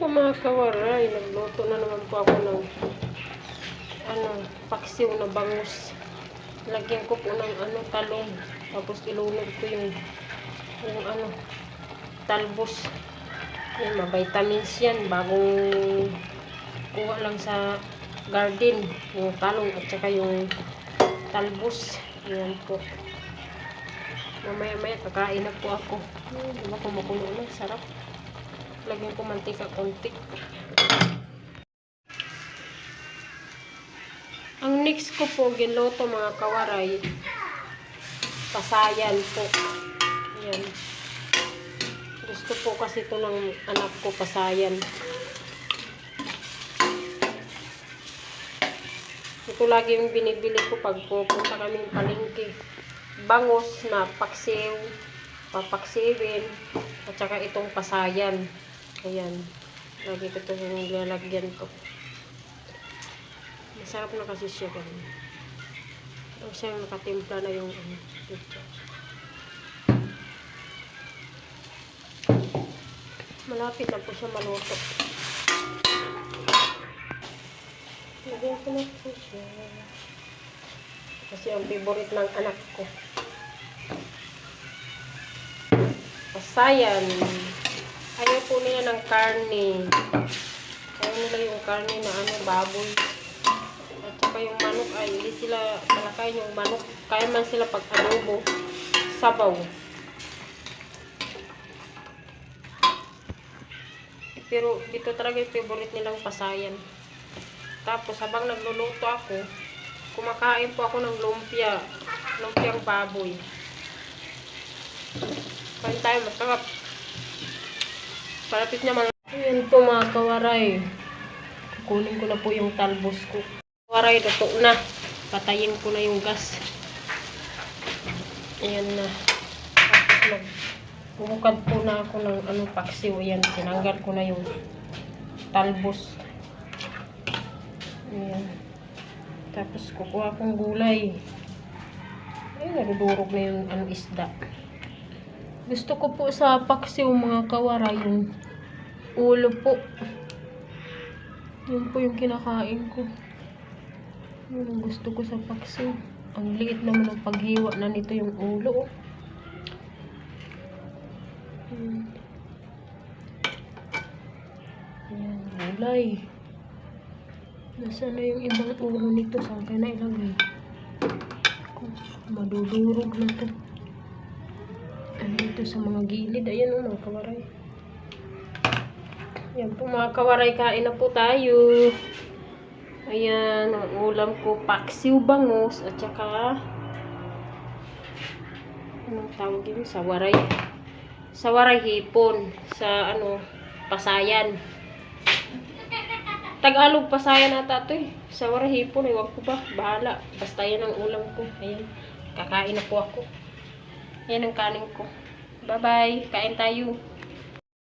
po mga kawaray, nagluto na naman po ako ng ano, paksiw na bangus. Lagyan ko po ng ano, talong. Tapos ilunod ko yung yung ano, talbos. Yan, ma-vitamins yan. Bagong kuha lang sa garden. Yung talong at saka yung talbos. Yan po. Mamaya-maya kakain na po ako. Hmm, diba kumukulo na? Sarap. Lagyan ko mantika konti. Ang next ko po, giloto mga kawaray. Pasayan po. Yan. Gusto po kasi ito ng anak ko, pasayan. Ito lagi yung binibili ko pag pupunta kami palengke. Bangos na paksiw, papaksiwin, at saka itong pasayan. Ayan. Lagi ko ito yung lalagyan to. Masarap na kasi siya ganun. Ang siya nakatimpla na yung ano. ito. Malapit na po siya maluto. Lagyan ko na po siya. Kasi ang favorite ng anak ko. Pasayan. Ayaw po nila ng karne. Ayaw nila yung karne na ano, baboy. At saka yung manok ay hindi sila malakain yung manok. Kaya man sila pag adobo, sabaw. Pero dito talaga yung favorite nilang pasayan. Tapos habang nagluluto ako, kumakain po ako ng lumpia. Lumpiang baboy. Kain tayo, masarap. Palapit naman. Ayan po mga kawaray. Kukunin ko na po yung talbos ko. Kawaray, luto na. Patayin ko na yung gas. Ayan na. Tapos mag bumukad po na ako ng ano, paksiw. Ayan, tinanggal ko na yung talbos. Ayan. Tapos kukuha akong gulay. Ayun, nadudurog na yung ano, isda. Gusto ko po sa paksiw mga kawara yung ulo po. Yun po yung kinakain ko. Yun ang gusto ko sa paksiw. Ang liit naman ng paghiwa na nito yung ulo. Hmm. Ayan, gulay. Nasaan na yung ibang ulo nito? Saan ka na ilagay? Madudurog na to. Ano ito sa mga gilid? Ayan o, mga kawaray. Ayan po mga kawaray, kain na po tayo. Ayan, ang ulam ko, paksiw bangus, at saka, anong tawag yun? Sawaray. Sawaray hipon, sa ano, pasayan. Tagalog pasayan ata ito eh. Sawaray hipon, ewan ko ba, bahala. Basta yan ang ulam ko. Ayan, kakain na po ako. Yan ang kanin ko. Bye-bye. Kain tayo.